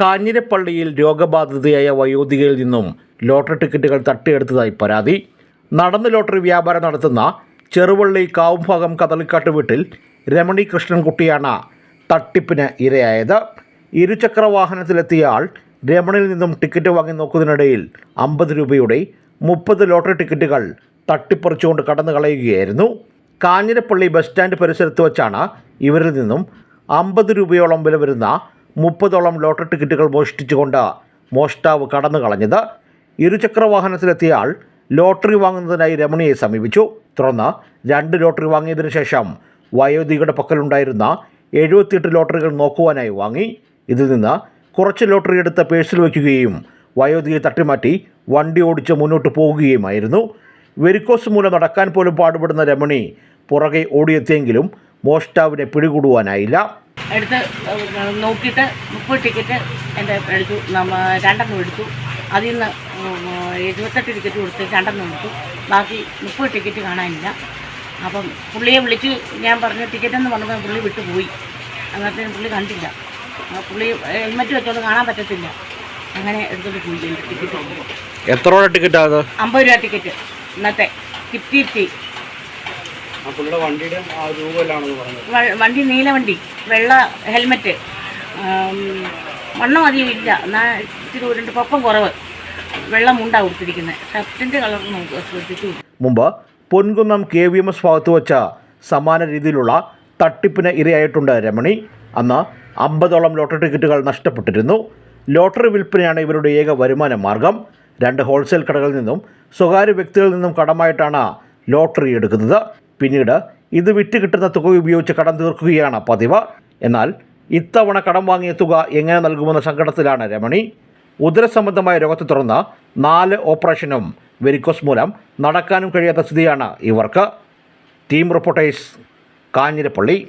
കാഞ്ഞിരപ്പള്ളിയിൽ രോഗബാധിതയായ വയോധികയിൽ നിന്നും ലോട്ടറി ടിക്കറ്റുകൾ തട്ടിയെടുത്തതായി പരാതി. നടന്ന് ലോട്ടറി വ്യാപാരം നടത്തുന്ന ചെറുവള്ളി കാവുംഭാഗം കതളിക്കാട്ട് വീട്ടിൽ രമണി കൃഷ്ണൻകുട്ടിയാണ് തട്ടിപ്പിന് ഇരയായത്. ഇരുചക്ര വാഹനത്തിലെത്തിയ ആൾ രമണിയിൽ നിന്നും ടിക്കറ്റ് വാങ്ങി നോക്കുന്നതിനിടയിൽ അമ്പത് രൂപയുടെ മുപ്പത് ലോട്ടറി ടിക്കറ്റുകൾ തട്ടിപ്പറിച്ചുകൊണ്ട് കടന്നു കളയുകയായിരുന്നു. കാഞ്ഞിരപ്പള്ളി ബസ് സ്റ്റാൻഡ് പരിസരത്ത് വച്ചാണ് ഇവരിൽ നിന്നും അമ്പത് രൂപയോളം വില വരുന്ന മുപ്പതോളം ലോട്ടറി ടിക്കറ്റുകൾ മോഷ്ടിച്ചുകൊണ്ട് മോഷ്ടാവ് കടന്നു കളഞ്ഞത് ഇരുചക്ര വാഹനത്തിലെത്തിയ ആൾ ലോട്ടറി വാങ്ങുന്നതിനായി രമണിയെ സമീപിച്ചു. തുടർന്ന് രണ്ട് ലോട്ടറി വാങ്ങിയതിനു ശേഷം വയോധികയുടെ പക്കലുണ്ടായിരുന്ന എഴുപത്തിയെട്ട് ലോട്ടറികൾ നോക്കുവാനായി വാങ്ങി. ഇതിൽ നിന്ന് കുറച്ച് ലോട്ടറി എടുത്ത് പേഴ്സിൽ വയ്ക്കുകയും വയോധികയെ തട്ടിമാറ്റി വണ്ടി ഓടിച്ച് മുന്നോട്ട് പോവുകയുമായിരുന്നു. വെരിക്കോസ് മൂലം നടക്കാൻ പോലും പാടുപെടുന്ന രമണി പുറകെ ഓടിയെത്തിയെങ്കിലും മോഷ്ടാവിനെ പിടികൂടുവാനായില്ല. എടുത്ത് നോക്കിയിട്ട് മുപ്പത് ടിക്കറ്റ് എന്റെ എടുത്തു. നമ്മ രണ്ടെണ്ണം എടുത്തു. അതിൽ നിന്ന് ഉം, എഴുപത്തെട്ട് ടിക്കറ്റ് കൊടുത്ത് രണ്ടെണ്ണം എടുത്തു. ബാക്കി മുപ്പത് ടിക്കറ്റ് കാണാനില്ല. അപ്പം പുള്ളിയെ വിളിച്ച് ഞാൻ പറഞ്ഞു ടിക്കറ്റ് എന്ന് പറഞ്ഞപ്പോൾ പുള്ളി വിട്ടു പോയി. അങ്ങനത്തെ പുള്ളി കണ്ടില്ല. പുള്ളി ഹെൽമെറ്റ് വെച്ചോണ്ട് കാണാൻ പറ്റത്തില്ല. അങ്ങനെ എടുത്തോണ്ട് പോയി. ടിക്കറ്റ് എത്ര രൂപ ടിക്കറ്റാ അമ്പത് രൂപ ടിക്കറ്റ് ഇന്നത്തെ ഫിഫ്റ്റി പുള്ളിയുടെ വണ്ടിയുടെ ആ രൂപയിലാണെന്ന് പറഞ്ഞത്. വണ്ടി നീല വണ്ടി വെള്ള ഹെൽമെറ്റ് വണ്ണം അധികം ഇല്ല. എന്നാൽ ഇച്ചിരി ഉരുണ്ട് പൊക്കം കുറവ്. വെള്ളം മുണ്ടാ കൊടുത്തിരിക്കുന്നത് ഷർട്ടിന്റെ കളർ നമുക്ക് ശ്രദ്ധിച്ചു. മുമ്പ് Ponkunnam K V M S ഭാഗത്ത് വച്ച സമാന രീതിയിലുള്ള തട്ടിപ്പിന് ഇരയായിട്ടുണ്ട് രമണി. അന്ന് അമ്പതോളം ലോട്ടറി ടിക്കറ്റുകൾ നഷ്ടപ്പെട്ടിരുന്നു. ലോട്ടറി വിൽപ്പനയാണ് ഇവരുടെ ഏക വരുമാന മാർഗം. രണ്ട് ഹോൾസെയിൽ കടകളിൽ നിന്നും സ്വകാര്യ വ്യക്തികളിൽ നിന്നും കടമായിട്ടാണ് ലോട്ടറി എടുക്കുന്നത്. പിന്നീട് ഇത് വിറ്റ് കിട്ടുന്ന തുക ഉപയോഗിച്ച് കടം തീർക്കുകയാണ് പതിവ്. എന്നാൽ ഇത്തവണ കടം വാങ്ങിയ തുക എങ്ങനെ നൽകുമെന്ന സങ്കടത്തിലാണ് രമണി. ഉദരസംബന്ധമായ രോഗത്തെ തുടർന്ന് നാല് ഓപ്പറേഷനും വെരിക്കോസ് മൂലം നടക്കാനും കഴിയാത്ത സ്ഥിതിയാണ് ഇവർക്ക്. Team reporters Kanjirappally.